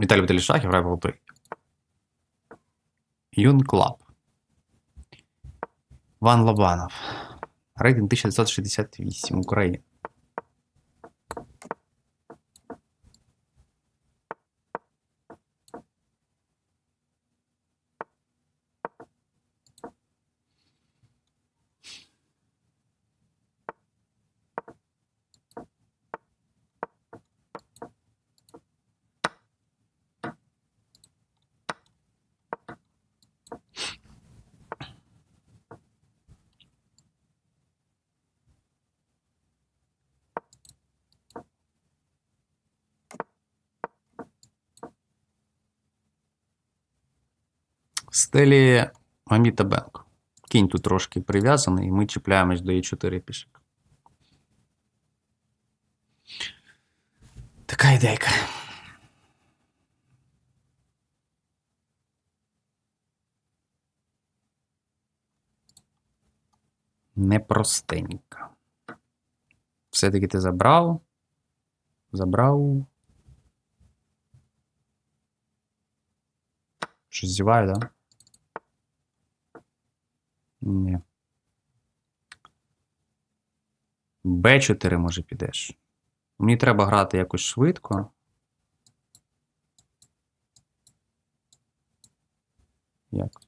Віталій Віталій Шахів грає в ЛП. Юн Клаб. Ван Лобанов. Рейтинг 1968. Україна. Стилі Маміта Бенк. Кінь тут трошки прив'язаний, і ми чіпляємось до Е4 пішок. Така ідейка. Непростенька. Все-таки ти забрав. Забрав. Щось зіваю, да? Ні. Б4 може підеш. Мені треба грати якось швидко. Як?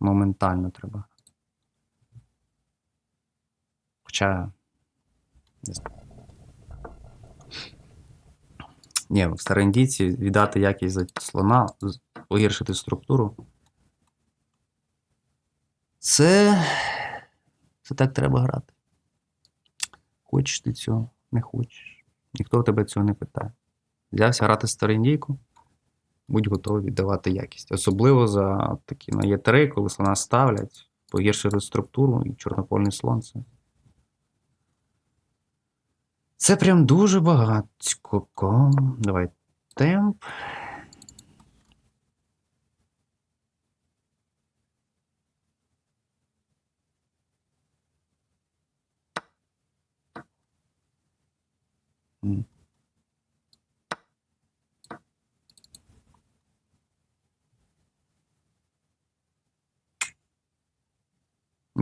Моментально треба. Хоча. Не знаю. Ні, в старендійці віддати якість за слона, погіршити структуру. Це. Це так треба грати. Хочеш ти цього, не хочеш. Ніхто тебе цього не питає. Взявся грати старендійку, будь готовий віддавати якість. Особливо за такі на Є3, коли слона ставлять, погіршили структуру і чорнопольний слон. Це, це прям дуже багатько. Давай темп.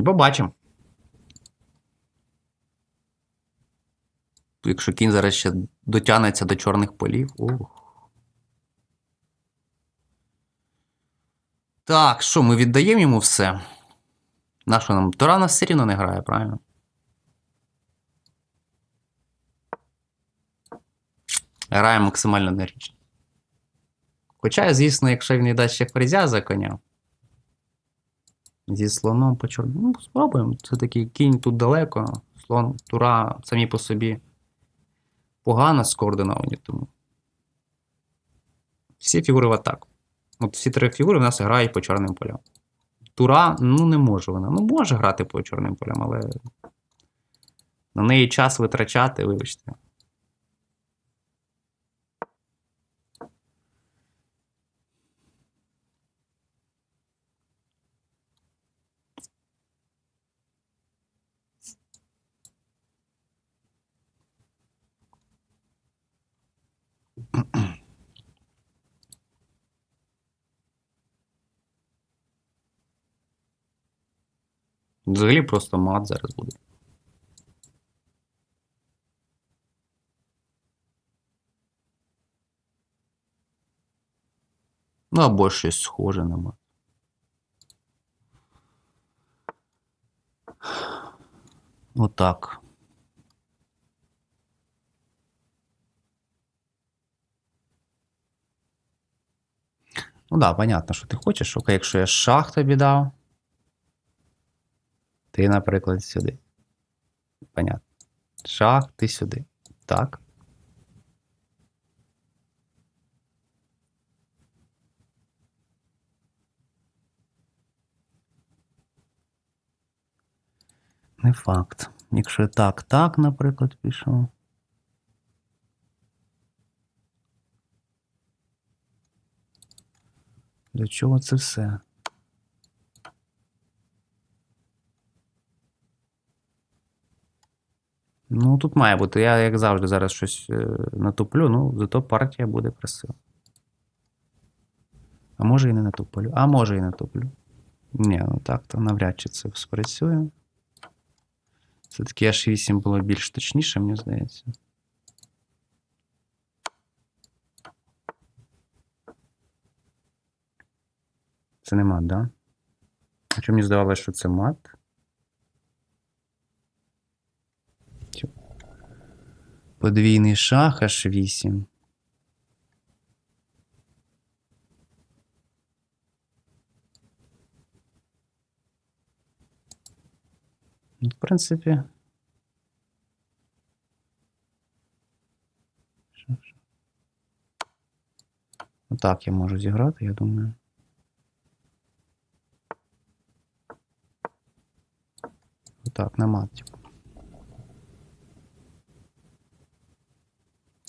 Побачимо. Якщо кінь зараз ще дотягнеться до чорних полів. Ух. Так, що, ми віддаємо йому все? На що нам? Тора нас все рівно не грає, правильно? Граємо максимально нерічно. Хоча, звісно, якщо він дасть ще фрезя за коня. Зі слоном по чорному. Ну, спробуємо. Це такий кінь тут далеко. Слон, тура самі по собі погано скоординовані, тому. Всі фігури в атаку. От всі три фігури в нас грають по чорним полям. Тура, ну, не може вона. Ну, може грати по чорним полям, але на неї час витрачати, вибачте. Взагалі просто мат зараз буде. Ну, або щось схоже на мат. Отак. Ну да, понятно, що ти хочеш. Окей, якщо я шах тобі дав. Ти, наприклад, сюди. Понятно. Шах, ти сюди. Так. Не факт. Якщо так, так, наприклад, пішов. Для чого це все? Ну, тут має бути. Я, як завжди, зараз щось е, натуплю, ну, зато партія буде красива. А може і не натуплю. А може і натуплю. Ні, ну так, то навряд чи це спрацює. Все-таки H8 було більш точніше, мені здається. Це не мат, да? Хоча мені здавалося, що це мат. Подвійний шах H8. Ну, В принципі. Отак я можу зіграти, я думаю. Отак, на мат, типу.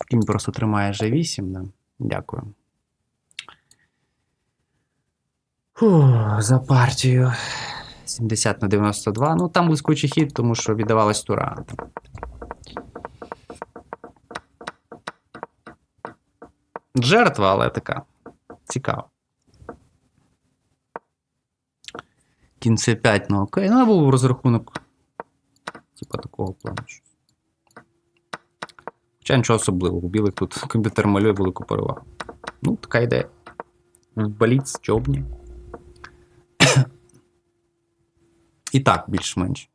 Кінь просто тримає G8, да? Дякую. Фу, за партію. 70 на 92. Ну, там блискучий хід, тому що віддавалась тура. Жертва, але така. Цікава. Кінь С5, ну окей. Ну, був розрахунок. Типа такого плану. Хоча нічого особливого. Білих тут комп'ютер малює велику перевагу. Ну, така ідея. Баліц, чобні. І так, більш-менш.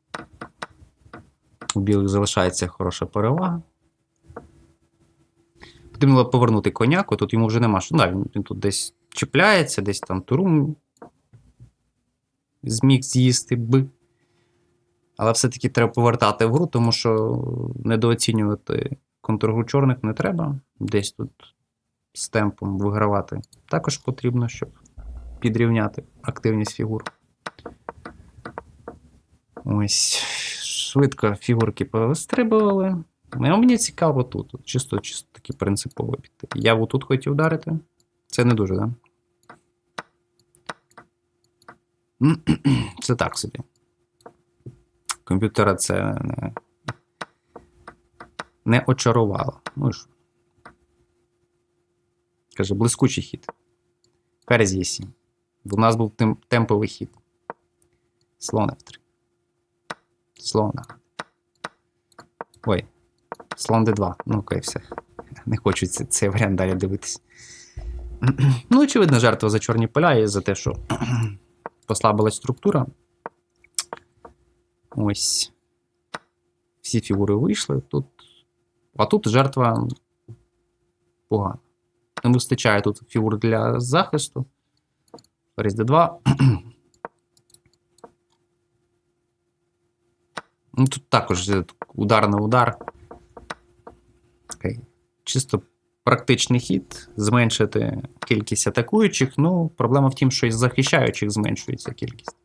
У білих залишається хороша перевага. Потрібно було повернути коняку, тут йому вже нема що. Да, він, він тут десь чіпляється, десь там турум зміг з'їсти би. Але все-таки треба повертати в гру, тому що недооцінювати контргру чорних не треба. Десь тут з темпом вигравати також потрібно, щоб підрівняти активність фігур. Ось. Швидко фігурки повистрибували. Ну, Мені цікаво тут. Чисто, чисто таки принципово піти. Я отут хотів вдарити. Це не дуже, так? Да? Це так собі. Комп'ютера це не, не очарувало. Ну що. Каже, блискучий хід. Ферзь є 7. У нас був тем, темповий хід. Слон F3. Слона. Ой. Слон D2. Ну окей, все. Не хочу цей, цей варіант далі дивитись. ну, очевидно, жертва за чорні поля і за те, що послабилась структура. Ось. Всі фігури вийшли. Тут. А тут жертва погана. Не вистачає тут фігур для захисту. Ферзь D2. Ну, тут також е, удар на удар. Окей. Чисто практичний хід. Зменшити кількість атакуючих. Ну, проблема в тім, що і захищаючих зменшується кількість.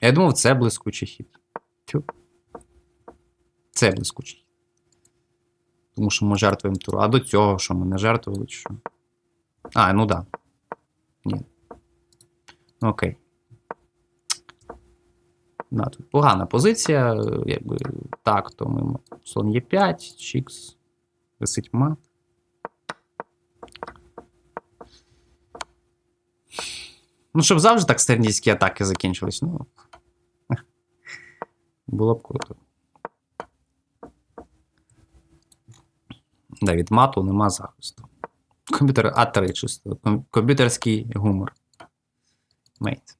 Я думав, це блискучий хід. Це блискучий хід. Тому що ми жертвуємо туру. А до цього, що ми не жертвували, чи що? А, ну да. Ні. Ну, окей. Да, тут погана позиція, е, якби так, то ми слон Е5, Чікс, висить мат. Ну, щоб завжди так стернійські атаки закінчились, ну. Було б круто. Да, від мату нема захисту. Комп'ютер А3 чисто. Комп'ютерський гумор. Мейт.